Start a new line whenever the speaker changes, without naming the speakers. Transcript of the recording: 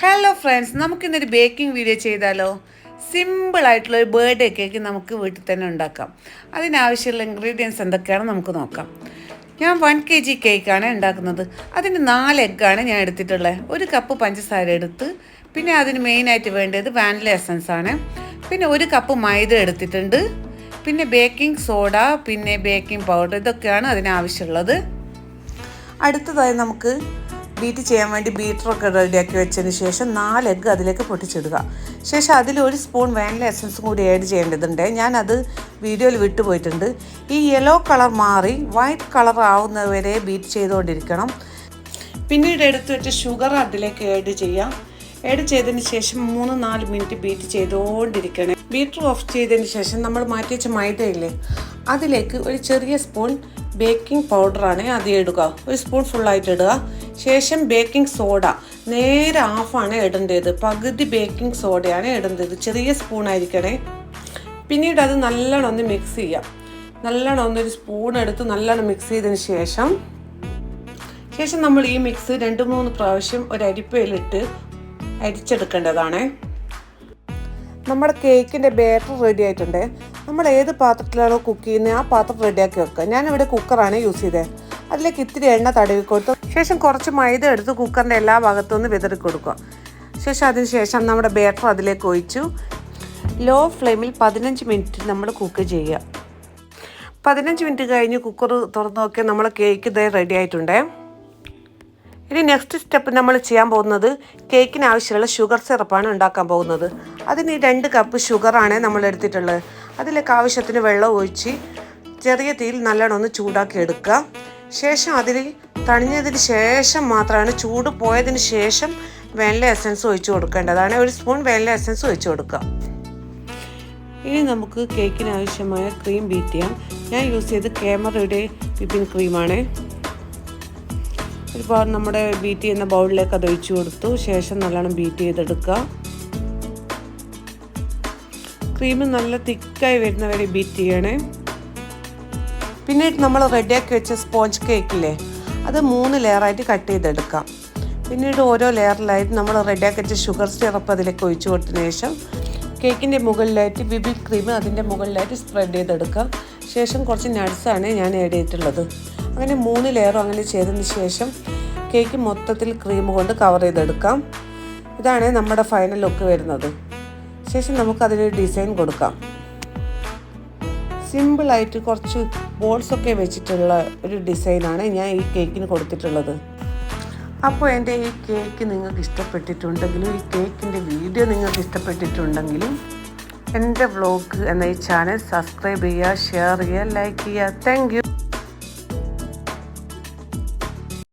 Hello friends നമുക്കിന്നൊരു baking video ചെയ്താലോ? സിമ്പിളായിട്ടുള്ള ഒരു ബർത്ത്ഡേ കേക്ക് നമുക്ക് വീട്ടിൽ തന്നെ ഉണ്ടാക്കാം. അതിനാവശ്യമുള്ള ഇൻഗ്രീഡിയൻസ് എന്തൊക്കെയാണ് നമുക്ക് നോക്കാം. ഞാൻ വൺ കെ ജി കേക്കാണ് ഉണ്ടാക്കുന്നത്. അതിന് നാല് എഗ്ഗാണ് ഞാൻ എടുത്തിട്ടുള്ളത്. ഒരു കപ്പ് പഞ്ചസാര എടുത്ത് പിന്നെ അതിന് മെയിനായിട്ട് വേണ്ടത് വാനില എസൻസ് ആണ്. പിന്നെ ഒരു കപ്പ് മൈദ എടുത്തിട്ടുണ്ട്. പിന്നെ ബേക്കിംഗ് സോഡ പിന്നെ ബേക്കിംഗ് പൗഡർ ഇതൊക്കെയാണ് അതിനാവശ്യമുള്ളത്. അടുത്തതായി നമുക്ക് ബീറ്റ് ചെയ്യാൻ വേണ്ടി ബീറ്ററൊക്കെ റെഡിയാക്കി വെച്ചതിന് ശേഷം നാല് എഗ്ഗ് അതിലേക്ക് പൊട്ടിച്ചിടുക. ശേഷം അതിൽ ഒരു സ്പൂൺ വാനില എസൻസും കൂടി ആഡ് ചെയ്യേണ്ടതുണ്ട്. ഞാനത് വീഡിയോയിൽ വിട്ടുപോയിട്ടുണ്ട്. ഈ യെല്ലോ കളർ മാറി വൈറ്റ് കളർ ആവുന്നവരെ ബീറ്റ് ചെയ്തുകൊണ്ടിരിക്കണം. പിന്നീട് എടുത്ത് വെച്ച ഷുഗർ അതിലേക്ക് ആഡ് ചെയ്യാം. ആഡ് ചെയ്തതിന് ശേഷം മൂന്ന് നാല് മിനിറ്റ് ബീറ്റ് ചെയ്തുകൊണ്ടിരിക്കണം. ബീറ്റർ ഓഫ് ചെയ്തതിന് ശേഷം നമ്മൾ മാറ്റി വെച്ച മൈദയില്ലേ അതിലേക്ക് ഒരു ചെറിയ സ്പൂൺ ബേക്കിംഗ് പൗഡറാണ് ആദ്യം ഇടുക. ഒരു സ്പൂൺ ഫുള്ളായിട്ട് ഇടുക. ശേഷം ബേക്കിംഗ് സോഡ. നേരെ ഹാഫാണ് ഇടേണ്ടത്. പകുതി ബേക്കിംഗ് സോഡയാണ് ഇടേണ്ടത്. ചെറിയ സ്പൂൺ ആയിരിക്കണേ. പിന്നീട് അത് നല്ലോണം ഒന്ന് മിക്സ് ചെയ്യാം നല്ലോണം ഒന്നൊരു സ്പൂൺ എടുത്ത് നല്ലോണം മിക്സ് ചെയ്തതിന് ശേഷം ശേഷം നമ്മൾ ഈ മിക്സ് രണ്ട് മൂന്ന് പ്രാവശ്യം ഒരു അരിപ്പയിലിട്ട് അരിച്ചെടുക്കേണ്ടതാണ്. നമ്മുടെ കേക്കിന്റെ ബേറ്റർ റെഡി ആയിട്ടുണ്ട്. നമ്മൾ ഏത് പാത്രത്തിലാണോ കുക്ക് ചെയ്യുന്നത് ആ പാത്രം റെഡിയാക്കി വെക്കുക. ഞാനിവിടെ കുക്കറാണ് യൂസ് ചെയ്തത് അതിലേക്ക് ഇത്തിരി എണ്ണ തടവി കൊടുത്തു ശേഷം കുറച്ച് മൈദ എടുത്ത് കുക്കറിന്റെ എല്ലാ ഭാഗത്തു നിന്ന് വിതറി കൊടുക്കുക. ശേഷം അതിന് ശേഷം നമ്മുടെ ബേട്ടർ അതിലേക്ക് ഒഴിച്ചു. ലോ ഫ്ലെയിമിൽ പതിനഞ്ച് മിനിറ്റ് നമ്മൾ കുക്ക് ചെയ്യുക. പതിനഞ്ച് മിനിറ്റ് കഴിഞ്ഞ് കുക്കർ തുറന്ന് നോക്കിയാൽ നമ്മൾ കേക്ക് ഇതേ റെഡി ആയിട്ടുണ്ട്. ഇനി നെക്സ്റ്റ് സ്റ്റെപ്പ് നമ്മൾ ചെയ്യാൻ പോകുന്നത് കേക്കിന് ആവശ്യമുള്ള ഷുഗർ സിറപ്പാണ് ഉണ്ടാക്കാൻ പോകുന്നത്. അതിന് രണ്ട് കപ്പ് ഷുഗറാണ് നമ്മൾ എടുത്തിട്ടുള്ളത്. അതിലേക്ക് ആവശ്യത്തിന് വെള്ളം ഒഴിച്ച് ചെറിയ തീയിൽ നല്ലോണം ഒന്ന് ചൂടാക്കി എടുക്കുക. ശേഷം അതിൽ തണിഞ്ഞതിന് ശേഷം മാത്രമാണ് ചൂട് പോയതിന് ശേഷം വെള്ള എസൻസ് ഒഴിച്ചു കൊടുക്കേണ്ടതാണ് ഒരു സ്പൂൺ വെള്ള എസൻസ് ഒഴിച്ചു കൊടുക്കുക. ഇനി നമുക്ക് കേക്കിന് ആവശ്യമായ ക്രീം ബീറ്റ് ചെയ്യാം. ഞാൻ യൂസ് ചെയ്ത് ക്യാമറയുടെ വിപ്പിംഗ് ക്രീമാണ് ഒരുപാട് നമ്മുടെ ബീറ്റ് ചെയ്യുന്ന ബൗളിലേക്ക് അത് ഒഴിച്ചു കൊടുത്തു. ശേഷം നല്ലോണം ബീറ്റ് ചെയ്തെടുക്കുക. ക്രീം നല്ല തിക്കായി വരുന്ന വരെ ബീറ്റ് ചെയ്യണേ. പിന്നെ നമ്മൾ റെഡിയാക്കി വെച്ച സ്പോഞ്ച് കേക്കില്ലേ അത് മൂന്ന് ലെയറായിട്ട് കട്ട് ചെയ്തെടുക്കാം. പിന്നീട് ഓരോ ലെയറിലായിട്ട് നമ്മൾ റെഡിയാക്കി വെച്ച ഷുഗർ സിറപ്പ് അതിലേക്ക് ഒഴിച്ചു കൊടുത്തതിന് ശേഷം കേക്കിന്റെ മുകളിലായിട്ട് വിബിങ് ക്രീം അതിന്റെ മുകളിലായിട്ട് സ്പ്രെഡ് ചെയ്തെടുക്കാം. ശേഷം കുറച്ച് നട്ട്സാണ് ഞാൻ ആഡ് ചെയ്തിട്ടുള്ളത്. അങ്ങനെ മൂന്ന് ലെയറും അങ്ങനെ ചെയ്തതിന് ശേഷം കേക്ക് മൊത്തത്തിൽ ക്രീം കൊണ്ട് കവർ ചെയ്തെടുക്കാം. ഇതാണ് നമ്മുടെ ഫൈനൽ ലുക്ക് വരുന്നത്. ശേഷം നമുക്ക് അതിനൊരു ഡിസൈൻ കൊടുക്കാം സിമ്പിളായിട്ട് കുറച്ച് ബോൾസൊക്കെ വെച്ചിട്ടുള്ള ഒരു ഡിസൈനാണ് ഞാൻ ഈ കേക്കിന് കൊടുത്തിട്ടുള്ളത്. അപ്പോൾ എന്റെ ഈ കേക്ക് നിങ്ങൾക്ക് ഇഷ്ടപ്പെട്ടിട്ടുണ്ടെങ്കിലും ഈ കേക്കിന്റെ വീഡിയോ നിങ്ങൾക്ക് ഇഷ്ടപ്പെട്ടിട്ടുണ്ടെങ്കിലും എന്റെ വ്ലോഗ് എന്ന ഈ ചാനൽ സബ്സ്ക്രൈബ് ചെയ്യുക ഷെയർ ചെയ്യുക ലൈക്ക് ചെയ്യുക. താങ്ക്